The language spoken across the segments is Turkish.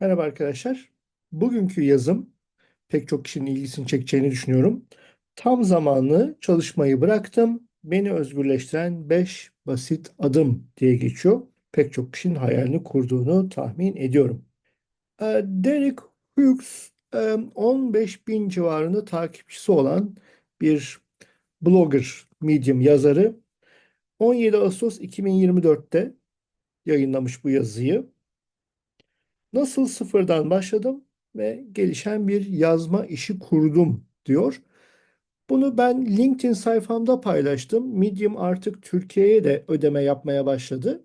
Merhaba arkadaşlar. Bugünkü yazım pek çok kişinin ilgisini çekeceğini düşünüyorum. Tam zamanlı çalışmayı bıraktım. Beni özgürleştiren 5 basit adım diye geçiyor. Pek çok kişinin hayalini kurduğunu tahmin ediyorum. Ee, Derek Hughes e, 15 bin civarında takipçisi olan bir blogger, medium yazarı. 17 Ağustos 2024'te yayınlamış bu yazıyı. Nasıl sıfırdan başladım ve gelişen bir yazma işi kurdum diyor. Bunu ben LinkedIn sayfamda paylaştım. Medium artık Türkiye'ye de ödeme yapmaya başladı.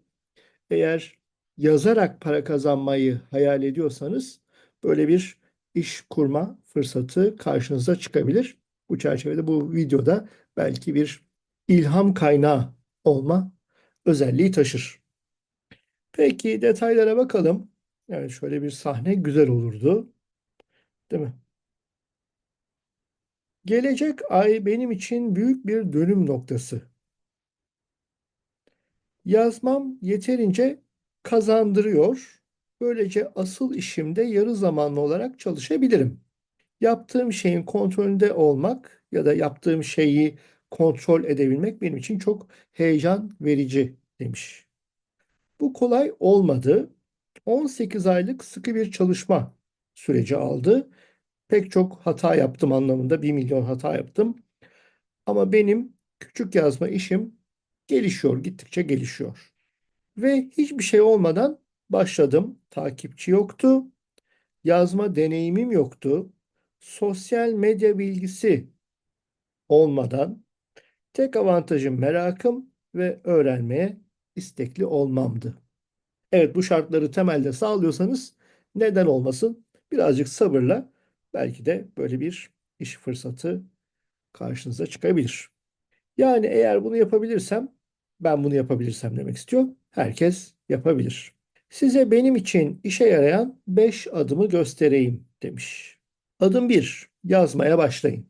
Eğer yazarak para kazanmayı hayal ediyorsanız böyle bir iş kurma fırsatı karşınıza çıkabilir. Bu çerçevede bu videoda belki bir ilham kaynağı olma özelliği taşır. Peki detaylara bakalım. Yani şöyle bir sahne güzel olurdu. Değil mi? Gelecek ay benim için büyük bir dönüm noktası. Yazmam yeterince kazandırıyor. Böylece asıl işimde yarı zamanlı olarak çalışabilirim. Yaptığım şeyin kontrolünde olmak ya da yaptığım şeyi kontrol edebilmek benim için çok heyecan verici demiş. Bu kolay olmadı. 18 aylık sıkı bir çalışma süreci aldı. Pek çok hata yaptım anlamında 1 milyon hata yaptım. Ama benim küçük yazma işim gelişiyor, gittikçe gelişiyor. Ve hiçbir şey olmadan başladım. Takipçi yoktu. Yazma deneyimim yoktu. Sosyal medya bilgisi olmadan tek avantajım merakım ve öğrenmeye istekli olmamdı. Evet bu şartları temelde sağlıyorsanız neden olmasın? Birazcık sabırla belki de böyle bir iş fırsatı karşınıza çıkabilir. Yani eğer bunu yapabilirsem, ben bunu yapabilirsem demek istiyor. Herkes yapabilir. Size benim için işe yarayan 5 adımı göstereyim demiş. Adım 1. Yazmaya başlayın.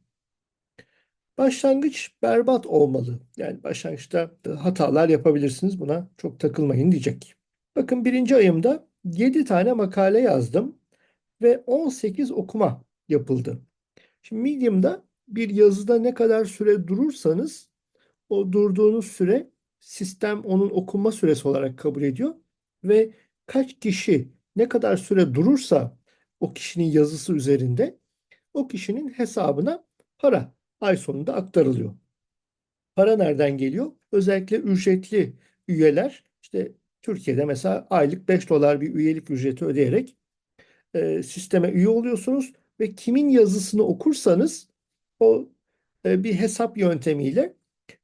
Başlangıç berbat olmalı. Yani başlangıçta hatalar yapabilirsiniz. Buna çok takılmayın diyecek. Bakın birinci ayımda 7 tane makale yazdım ve 18 okuma yapıldı. Şimdi Medium'da bir yazıda ne kadar süre durursanız o durduğunuz süre sistem onun okunma süresi olarak kabul ediyor ve kaç kişi ne kadar süre durursa o kişinin yazısı üzerinde o kişinin hesabına para ay sonunda aktarılıyor. Para nereden geliyor? Özellikle ücretli üyeler işte Türkiye'de mesela aylık 5 dolar bir üyelik ücreti ödeyerek e, sisteme üye oluyorsunuz ve kimin yazısını okursanız o e, bir hesap yöntemiyle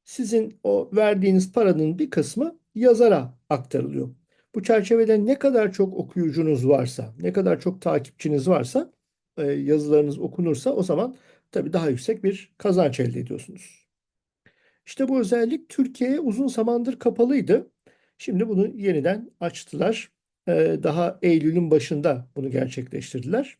sizin o verdiğiniz paranın bir kısmı yazara aktarılıyor. Bu çerçevede ne kadar çok okuyucunuz varsa, ne kadar çok takipçiniz varsa, e, yazılarınız okunursa o zaman tabii daha yüksek bir kazanç elde ediyorsunuz. İşte bu özellik Türkiye'ye uzun zamandır kapalıydı. Şimdi bunu yeniden açtılar. E, daha Eylül'ün başında bunu gerçekleştirdiler.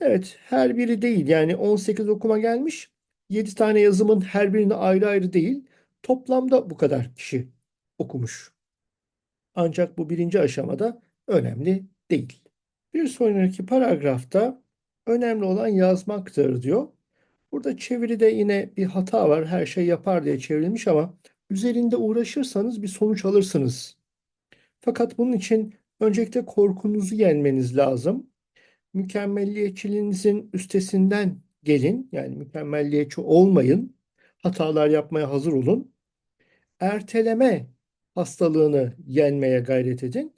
Evet, her biri değil. Yani 18 okuma gelmiş. 7 tane yazımın her birini ayrı ayrı değil. Toplamda bu kadar kişi okumuş. Ancak bu birinci aşamada önemli değil. Bir sonraki paragrafta önemli olan yazmaktır diyor. Burada çeviride yine bir hata var. Her şey yapar diye çevrilmiş ama üzerinde uğraşırsanız bir sonuç alırsınız. Fakat bunun için öncelikle korkunuzu yenmeniz lazım. Mükemmelliyetçiliğinizin üstesinden gelin. Yani mükemmelliyetçi olmayın. Hatalar yapmaya hazır olun. Erteleme hastalığını yenmeye gayret edin.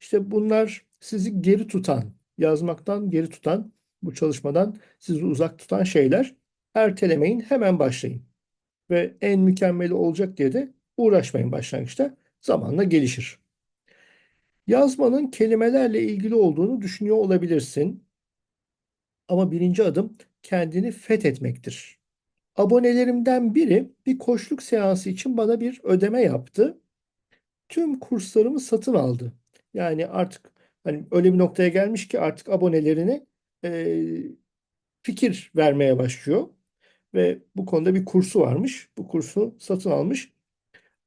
İşte bunlar sizi geri tutan, yazmaktan geri tutan, bu çalışmadan sizi uzak tutan şeyler. Ertelemeyin, hemen başlayın. Ve en mükemmeli olacak diye de uğraşmayın başlangıçta. Zamanla gelişir. Yazmanın kelimelerle ilgili olduğunu düşünüyor olabilirsin. Ama birinci adım kendini fethetmektir. Abonelerimden biri bir koçluk seansı için bana bir ödeme yaptı. Tüm kurslarımı satın aldı. Yani artık hani öyle bir noktaya gelmiş ki artık abonelerine e, fikir vermeye başlıyor. Ve bu konuda bir kursu varmış. Bu kursu satın almış.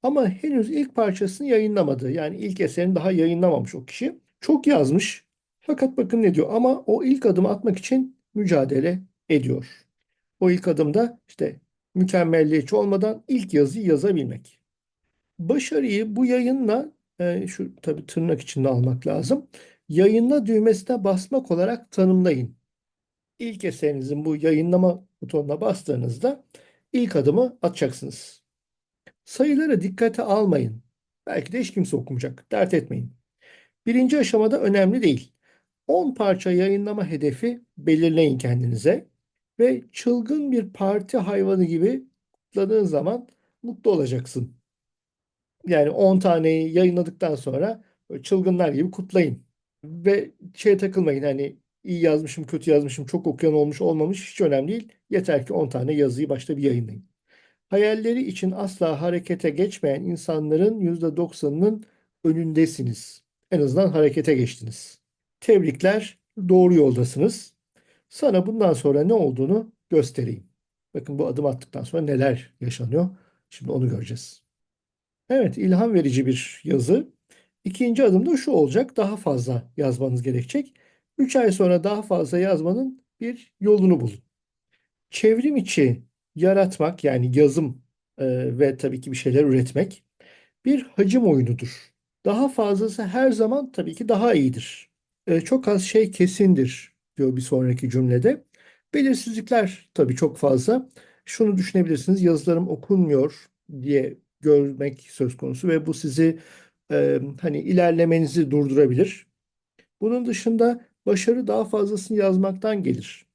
Ama henüz ilk parçasını yayınlamadı. Yani ilk eserini daha yayınlamamış o kişi. Çok yazmış Fakat bakın ne diyor ama o ilk adımı atmak için mücadele ediyor. O ilk adımda işte mükemmelliyetçi olmadan ilk yazıyı yazabilmek. Başarıyı bu yayınla e, şu tabii tırnak içinde almak lazım. Yayınla düğmesine basmak olarak tanımlayın. İlk eserinizin bu yayınlama butonuna bastığınızda ilk adımı atacaksınız. Sayıları dikkate almayın. Belki de hiç kimse okumayacak. Dert etmeyin. Birinci aşamada önemli değil. 10 parça yayınlama hedefi belirleyin kendinize ve çılgın bir parti hayvanı gibi kutladığın zaman mutlu olacaksın. Yani 10 taneyi yayınladıktan sonra çılgınlar gibi kutlayın. Ve şeye takılmayın hani iyi yazmışım, kötü yazmışım, çok okuyan olmuş, olmamış hiç önemli değil. Yeter ki 10 tane yazıyı başta bir yayınlayın. Hayalleri için asla harekete geçmeyen insanların %90'ının önündesiniz. En azından harekete geçtiniz. Tebrikler, doğru yoldasınız. Sana bundan sonra ne olduğunu göstereyim. Bakın bu adım attıktan sonra neler yaşanıyor. Şimdi onu göreceğiz. Evet, ilham verici bir yazı. İkinci adım da şu olacak. Daha fazla yazmanız gerekecek. 3 ay sonra daha fazla yazmanın bir yolunu bulun. Çevrim içi yaratmak yani yazım e, ve tabii ki bir şeyler üretmek bir hacim oyunudur. Daha fazlası her zaman tabii ki daha iyidir. E, çok az şey kesindir diyor bir sonraki cümlede. Belirsizlikler tabii çok fazla. Şunu düşünebilirsiniz yazılarım okunmuyor diye görmek söz konusu ve bu sizi e, hani ilerlemenizi durdurabilir. Bunun dışında başarı daha fazlasını yazmaktan gelir.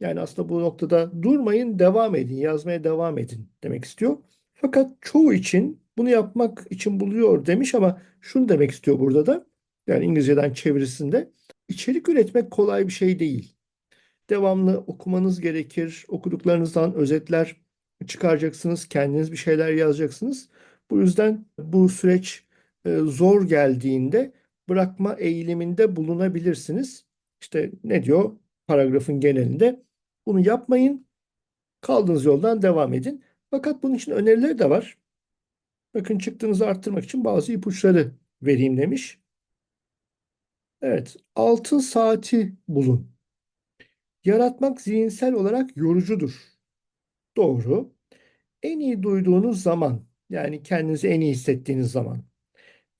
Yani aslında bu noktada durmayın, devam edin, yazmaya devam edin demek istiyor. Fakat çoğu için bunu yapmak için buluyor demiş ama şunu demek istiyor burada da. Yani İngilizceden çevirisinde içerik üretmek kolay bir şey değil. Devamlı okumanız gerekir. Okuduklarınızdan özetler çıkaracaksınız. Kendiniz bir şeyler yazacaksınız. Bu yüzden bu süreç e, zor geldiğinde bırakma eğiliminde bulunabilirsiniz. İşte ne diyor paragrafın genelinde? Bunu yapmayın. Kaldığınız yoldan devam edin. Fakat bunun için önerileri de var. Bakın çıktığınızı arttırmak için bazı ipuçları vereyim demiş. Evet, altın saati bulun. Yaratmak zihinsel olarak yorucudur. Doğru. En iyi duyduğunuz zaman, yani kendinizi en iyi hissettiğiniz zaman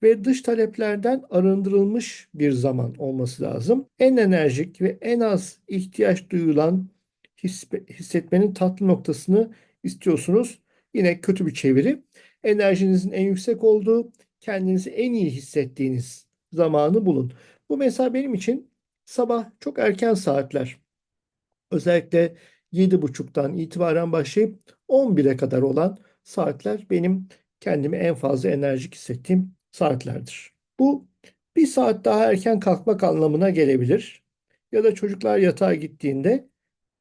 ve dış taleplerden arındırılmış bir zaman olması lazım. En enerjik ve en az ihtiyaç duyulan hissetmenin tatlı noktasını istiyorsunuz. Yine kötü bir çeviri. Enerjinizin en yüksek olduğu, kendinizi en iyi hissettiğiniz zamanı bulun. Bu mesela benim için sabah çok erken saatler. Özellikle 7.30'dan itibaren başlayıp 11'e kadar olan saatler benim kendimi en fazla enerjik hissettiğim saatlerdir. Bu bir saat daha erken kalkmak anlamına gelebilir. Ya da çocuklar yatağa gittiğinde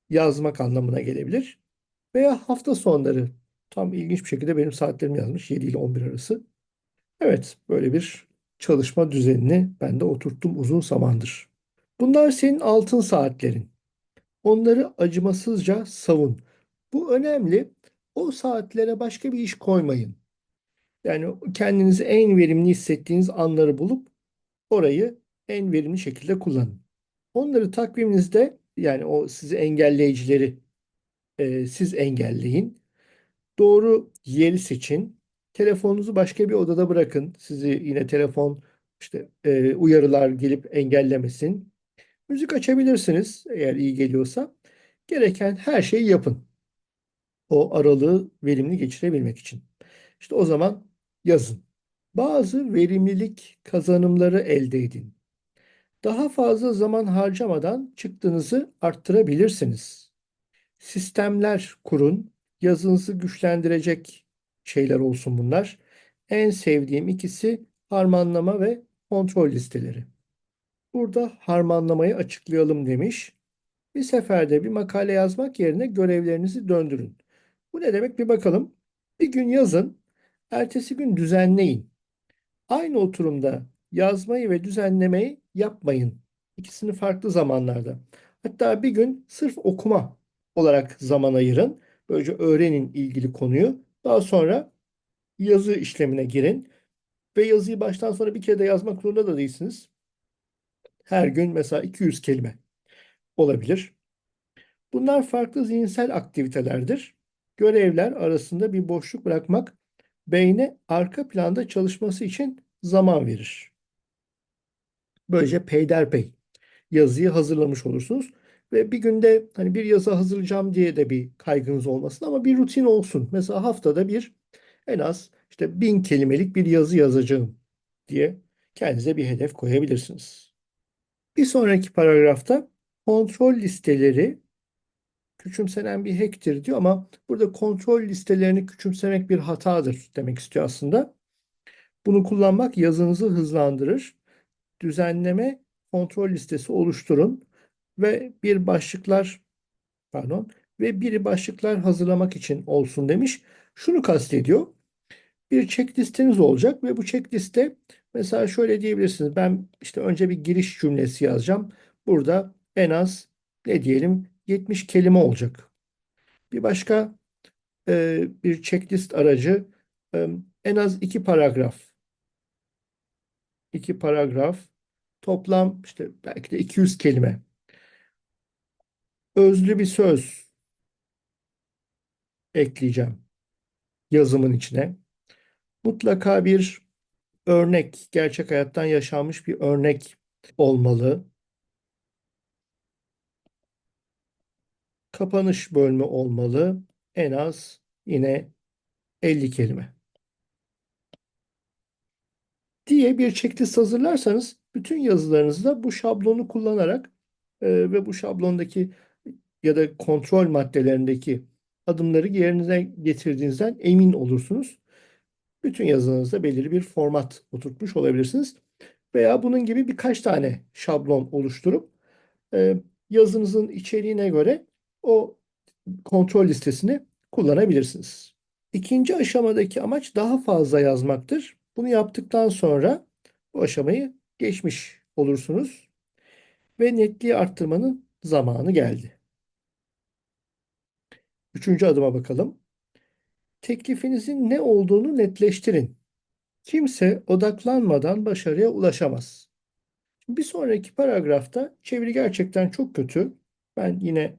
yazmak anlamına gelebilir. Veya hafta sonları tam ilginç bir şekilde benim saatlerim yazmış 7 ile 11 arası. Evet böyle bir çalışma düzenini ben de oturttum uzun zamandır. Bunlar senin altın saatlerin. Onları acımasızca savun. Bu önemli. O saatlere başka bir iş koymayın. Yani kendinizi en verimli hissettiğiniz anları bulup orayı en verimli şekilde kullanın. Onları takviminizde yani o sizi engelleyicileri e, siz engelleyin. Doğru yeri seçin. Telefonunuzu başka bir odada bırakın. Sizi yine telefon işte e, uyarılar gelip engellemesin. Müzik açabilirsiniz eğer iyi geliyorsa. Gereken her şeyi yapın. O aralığı verimli geçirebilmek için. İşte o zaman yazın. Bazı verimlilik kazanımları elde edin. Daha fazla zaman harcamadan çıktığınızı arttırabilirsiniz. Sistemler kurun. Yazınızı güçlendirecek şeyler olsun bunlar. En sevdiğim ikisi harmanlama ve kontrol listeleri. Burada harmanlamayı açıklayalım demiş. Bir seferde bir makale yazmak yerine görevlerinizi döndürün. Bu ne demek bir bakalım. Bir gün yazın, ertesi gün düzenleyin. Aynı oturumda yazmayı ve düzenlemeyi yapmayın. İkisini farklı zamanlarda. Hatta bir gün sırf okuma olarak zaman ayırın. Böylece öğrenin ilgili konuyu. Daha sonra yazı işlemine girin. Ve yazıyı baştan sona bir kere de yazmak zorunda da değilsiniz. Her gün mesela 200 kelime olabilir. Bunlar farklı zihinsel aktivitelerdir. Görevler arasında bir boşluk bırakmak beyne arka planda çalışması için zaman verir. Böylece peyderpey yazıyı hazırlamış olursunuz. Ve bir günde hani bir yazı hazırlayacağım diye de bir kaygınız olmasın ama bir rutin olsun. Mesela haftada bir en az işte bin kelimelik bir yazı yazacağım diye kendinize bir hedef koyabilirsiniz. Bir sonraki paragrafta kontrol listeleri küçümsenen bir hacktir diyor ama burada kontrol listelerini küçümsemek bir hatadır demek istiyor aslında. Bunu kullanmak yazınızı hızlandırır. Düzenleme kontrol listesi oluşturun ve bir başlıklar pardon ve bir başlıklar hazırlamak için olsun demiş. Şunu kastediyor. Bir checklisteniz olacak ve bu checkliste mesela şöyle diyebilirsiniz. Ben işte önce bir giriş cümlesi yazacağım. Burada en az ne diyelim 70 kelime olacak. Bir başka e, bir checklist aracı e, en az iki paragraf. iki paragraf toplam işte belki de 200 kelime. Özlü bir söz ekleyeceğim yazımın içine. Mutlaka bir örnek, gerçek hayattan yaşanmış bir örnek olmalı. Kapanış bölümü olmalı. En az yine 50 kelime. Diye bir checklist hazırlarsanız bütün yazılarınızda bu şablonu kullanarak e, ve bu şablondaki ya da kontrol maddelerindeki adımları yerine getirdiğinizden emin olursunuz. Bütün yazınızda belirli bir format oturtmuş olabilirsiniz. Veya bunun gibi birkaç tane şablon oluşturup e, yazınızın içeriğine göre o kontrol listesini kullanabilirsiniz. İkinci aşamadaki amaç daha fazla yazmaktır. Bunu yaptıktan sonra bu aşamayı geçmiş olursunuz ve netliği arttırmanın zamanı geldi. Üçüncü adıma bakalım. Teklifinizin ne olduğunu netleştirin. Kimse odaklanmadan başarıya ulaşamaz. Bir sonraki paragrafta çeviri gerçekten çok kötü. Ben yine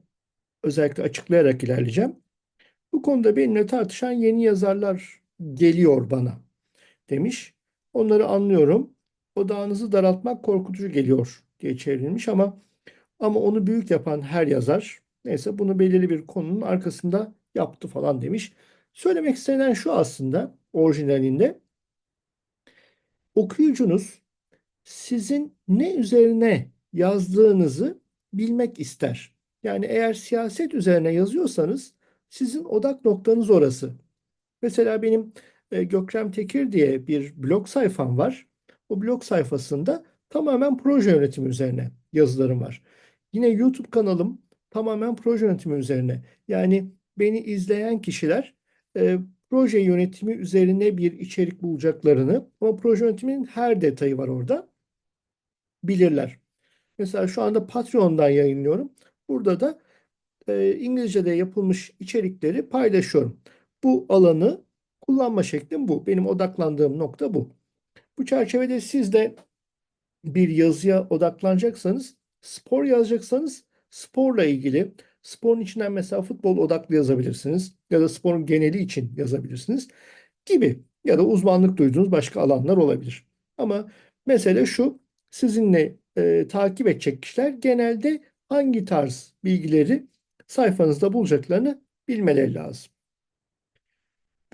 özellikle açıklayarak ilerleyeceğim. Bu konuda benimle tartışan yeni yazarlar geliyor bana demiş. Onları anlıyorum. Odağınızı daraltmak korkutucu geliyor diye çevrilmiş ama ama onu büyük yapan her yazar neyse bunu belirli bir konunun arkasında yaptı falan demiş. Söylemek istenen şu aslında orijinalinde okuyucunuz sizin ne üzerine yazdığınızı bilmek ister. Yani eğer siyaset üzerine yazıyorsanız sizin odak noktanız orası. Mesela benim e, Gökrem Tekir diye bir blog sayfam var. O blog sayfasında tamamen proje yönetimi üzerine yazılarım var. Yine YouTube kanalım tamamen proje yönetimi üzerine. Yani beni izleyen kişiler e, proje yönetimi üzerine bir içerik bulacaklarını ama proje yönetiminin her detayı var orada bilirler. Mesela şu anda Patreon'dan yayınlıyorum. Burada da e, İngilizce'de yapılmış içerikleri paylaşıyorum. Bu alanı kullanma şeklim bu. Benim odaklandığım nokta bu. Bu çerçevede siz de bir yazıya odaklanacaksanız, spor yazacaksanız sporla ilgili, sporun içinden mesela futbol odaklı yazabilirsiniz ya da sporun geneli için yazabilirsiniz gibi ya da uzmanlık duyduğunuz başka alanlar olabilir. Ama mesele şu, sizinle e, takip edecek kişiler genelde hangi tarz bilgileri sayfanızda bulacaklarını bilmeleri lazım.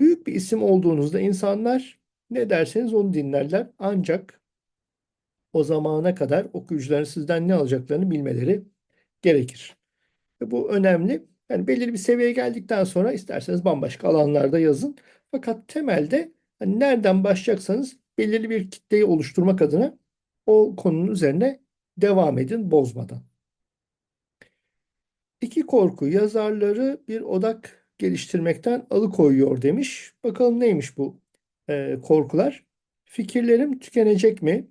Büyük bir isim olduğunuzda insanlar ne derseniz onu dinlerler. Ancak o zamana kadar okuyucuların sizden ne alacaklarını bilmeleri gerekir. Bu önemli. Yani belirli bir seviyeye geldikten sonra isterseniz bambaşka alanlarda yazın. Fakat temelde hani nereden başlayacaksanız belirli bir kitleyi oluşturmak adına o konunun üzerine devam edin bozmadan. İki korku yazarları bir odak geliştirmekten alıkoyuyor demiş. Bakalım neymiş bu e, korkular? Fikirlerim tükenecek mi?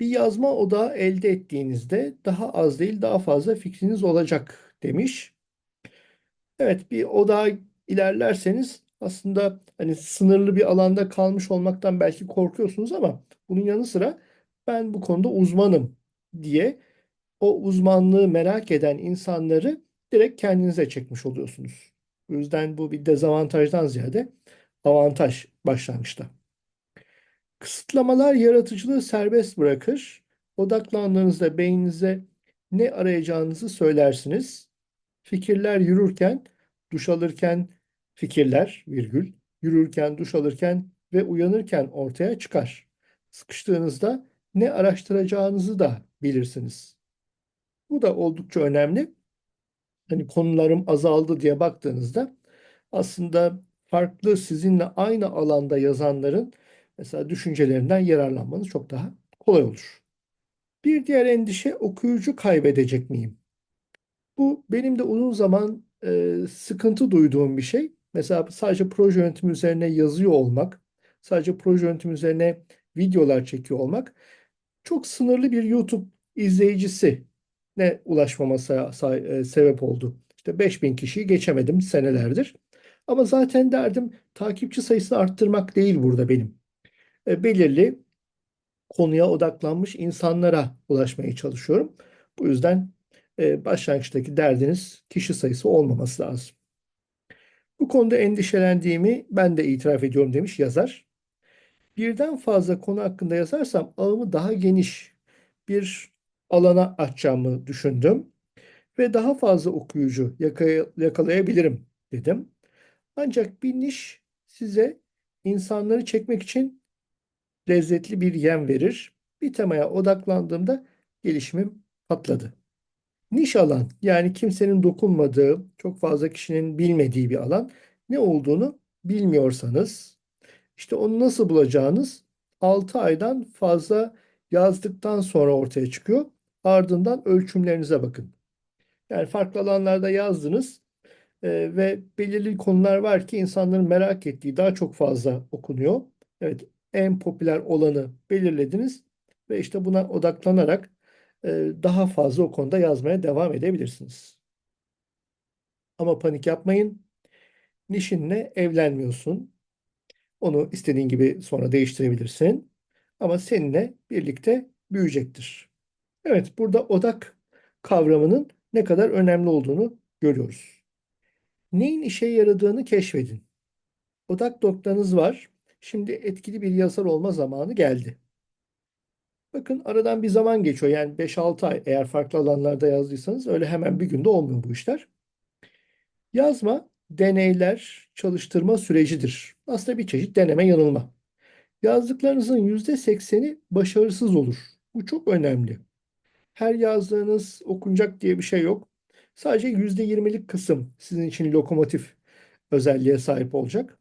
Bir yazma odağı elde ettiğinizde daha az değil daha fazla fikriniz olacak demiş. Evet bir odağa ilerlerseniz aslında hani sınırlı bir alanda kalmış olmaktan belki korkuyorsunuz ama bunun yanı sıra ben bu konuda uzmanım diye o uzmanlığı merak eden insanları direkt kendinize çekmiş oluyorsunuz. O yüzden bu bir dezavantajdan ziyade avantaj başlangıçta. Kısıtlamalar yaratıcılığı serbest bırakır. Odaklandığınızda beyninize ne arayacağınızı söylersiniz. Fikirler yürürken, duş alırken fikirler, virgül, yürürken, duş alırken ve uyanırken ortaya çıkar. Sıkıştığınızda ne araştıracağınızı da bilirsiniz. Bu da oldukça önemli. Hani konularım azaldı diye baktığınızda aslında farklı sizinle aynı alanda yazanların mesela düşüncelerinden yararlanmanız çok daha kolay olur. Bir diğer endişe okuyucu kaybedecek miyim? Bu benim de uzun zaman e, sıkıntı duyduğum bir şey. Mesela sadece proje yönetimi üzerine yazıyor olmak, sadece proje yönetimi üzerine videolar çekiyor olmak çok sınırlı bir YouTube izleyicisi ne ulaşmama e, sebep oldu. İşte 5000 kişiyi geçemedim senelerdir. Ama zaten derdim takipçi sayısını arttırmak değil burada benim. E, belirli konuya odaklanmış insanlara ulaşmaya çalışıyorum. Bu yüzden e, başlangıçtaki derdiniz kişi sayısı olmaması lazım. Bu konuda endişelendiğimi ben de itiraf ediyorum demiş yazar. Birden fazla konu hakkında yazarsam ağımı daha geniş bir alana açacağımı düşündüm ve daha fazla okuyucu yakalayabilirim dedim. Ancak bir niş size insanları çekmek için lezzetli bir yem verir. Bir temaya odaklandığımda gelişimim patladı. Niş alan yani kimsenin dokunmadığı, çok fazla kişinin bilmediği bir alan ne olduğunu bilmiyorsanız işte onu nasıl bulacağınız 6 aydan fazla yazdıktan sonra ortaya çıkıyor. Ardından ölçümlerinize bakın. Yani farklı alanlarda yazdınız e, ve belirli konular var ki insanların merak ettiği daha çok fazla okunuyor. Evet, en popüler olanı belirlediniz ve işte buna odaklanarak e, daha fazla o konuda yazmaya devam edebilirsiniz. Ama panik yapmayın. Nişinle evlenmiyorsun. Onu istediğin gibi sonra değiştirebilirsin. Ama seninle birlikte büyüyecektir. Evet, burada odak kavramının ne kadar önemli olduğunu görüyoruz. Neyin işe yaradığını keşfedin. Odak noktanız var. Şimdi etkili bir yazar olma zamanı geldi. Bakın aradan bir zaman geçiyor. Yani 5-6 ay eğer farklı alanlarda yazdıysanız öyle hemen bir günde olmuyor bu işler. Yazma deneyler, çalıştırma sürecidir. Aslında bir çeşit deneme yanılma. Yazdıklarınızın %80'i başarısız olur. Bu çok önemli. Her yazdığınız okunacak diye bir şey yok. Sadece %20'lik kısım sizin için lokomotif özelliğe sahip olacak.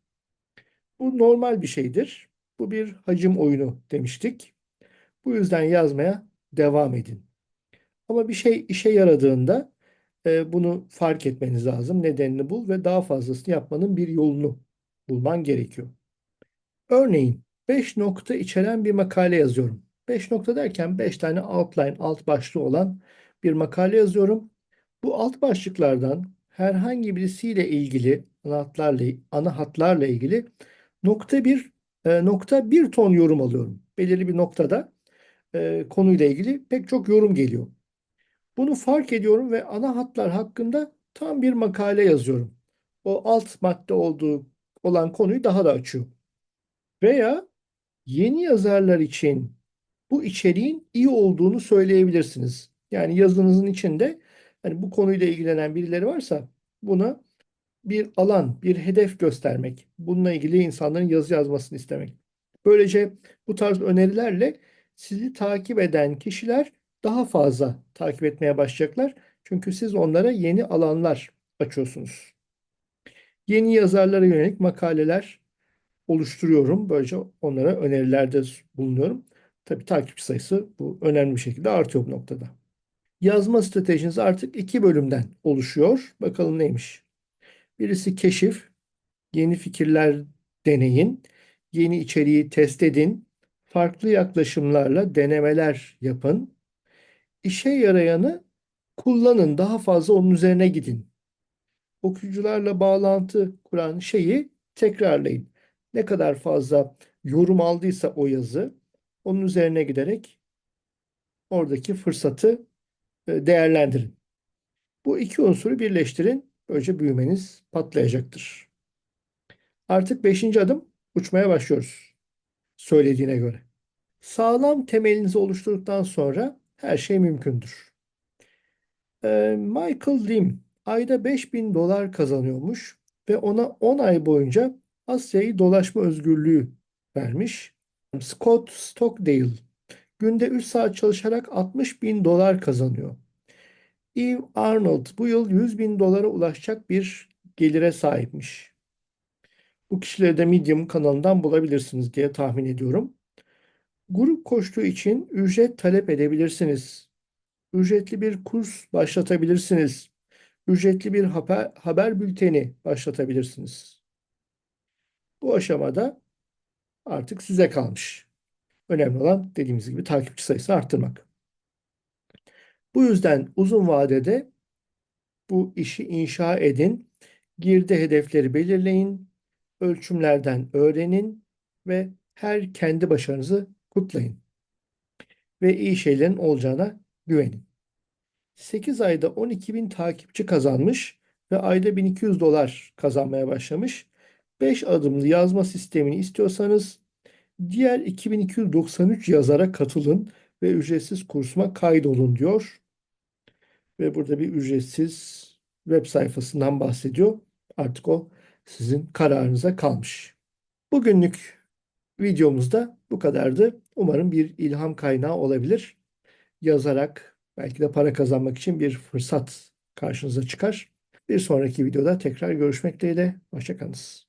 Bu normal bir şeydir. Bu bir hacim oyunu demiştik. Bu yüzden yazmaya devam edin. Ama bir şey işe yaradığında e, bunu fark etmeniz lazım. Nedenini bul ve daha fazlasını yapmanın bir yolunu bulman gerekiyor. Örneğin 5 nokta içeren bir makale yazıyorum. 5 nokta derken 5 tane outline, alt başlığı olan bir makale yazıyorum. Bu alt başlıklardan herhangi birisiyle ilgili ana hatlarla, ana hatlarla ilgili nokta bir e, nokta bir ton yorum alıyorum. Belirli bir noktada e, konuyla ilgili pek çok yorum geliyor. Bunu fark ediyorum ve ana hatlar hakkında tam bir makale yazıyorum. O alt madde olduğu olan konuyu daha da açıyor. Veya yeni yazarlar için bu içeriğin iyi olduğunu söyleyebilirsiniz. Yani yazınızın içinde hani bu konuyla ilgilenen birileri varsa buna bir alan, bir hedef göstermek, bununla ilgili insanların yazı yazmasını istemek. Böylece bu tarz önerilerle sizi takip eden kişiler daha fazla takip etmeye başlayacaklar. Çünkü siz onlara yeni alanlar açıyorsunuz. Yeni yazarlara yönelik makaleler oluşturuyorum. Böylece onlara önerilerde bulunuyorum. Tabii takipçi sayısı bu önemli bir şekilde artıyor bu noktada. Yazma stratejiniz artık iki bölümden oluşuyor. Bakalım neymiş? Birisi keşif, yeni fikirler deneyin, yeni içeriği test edin, farklı yaklaşımlarla denemeler yapın. İşe yarayanı kullanın, daha fazla onun üzerine gidin. Okuyucularla bağlantı kuran şeyi tekrarlayın. Ne kadar fazla yorum aldıysa o yazı, onun üzerine giderek oradaki fırsatı e, değerlendirin. Bu iki unsuru birleştirin. Böylece büyümeniz patlayacaktır. Artık beşinci adım uçmaya başlıyoruz. Söylediğine göre. Sağlam temelinizi oluşturduktan sonra her şey mümkündür. Ee, Michael Lim ayda 5000 dolar kazanıyormuş ve ona 10 ay boyunca Asya'yı dolaşma özgürlüğü vermiş. Scott Stockdale günde 3 saat çalışarak 60 bin dolar kazanıyor. Eve Arnold bu yıl 100 bin dolara ulaşacak bir gelire sahipmiş. Bu kişileri de Medium kanalından bulabilirsiniz diye tahmin ediyorum. Grup koştuğu için ücret talep edebilirsiniz. Ücretli bir kurs başlatabilirsiniz. Ücretli bir haber, haber bülteni başlatabilirsiniz. Bu aşamada artık size kalmış. Önemli olan dediğimiz gibi takipçi sayısını arttırmak. Bu yüzden uzun vadede bu işi inşa edin. Girdi hedefleri belirleyin. Ölçümlerden öğrenin ve her kendi başarınızı kutlayın. Ve iyi şeylerin olacağına güvenin. 8 ayda 12 bin takipçi kazanmış ve ayda 1200 dolar kazanmaya başlamış. 5 adımlı yazma sistemini istiyorsanız diğer 2293 yazara katılın ve ücretsiz kursuma kaydolun diyor. Ve burada bir ücretsiz web sayfasından bahsediyor. Artık o sizin kararınıza kalmış. Bugünlük videomuzda bu kadardı. Umarım bir ilham kaynağı olabilir. Yazarak belki de para kazanmak için bir fırsat karşınıza çıkar. Bir sonraki videoda tekrar görüşmek dileğiyle. Hoşçakalınız.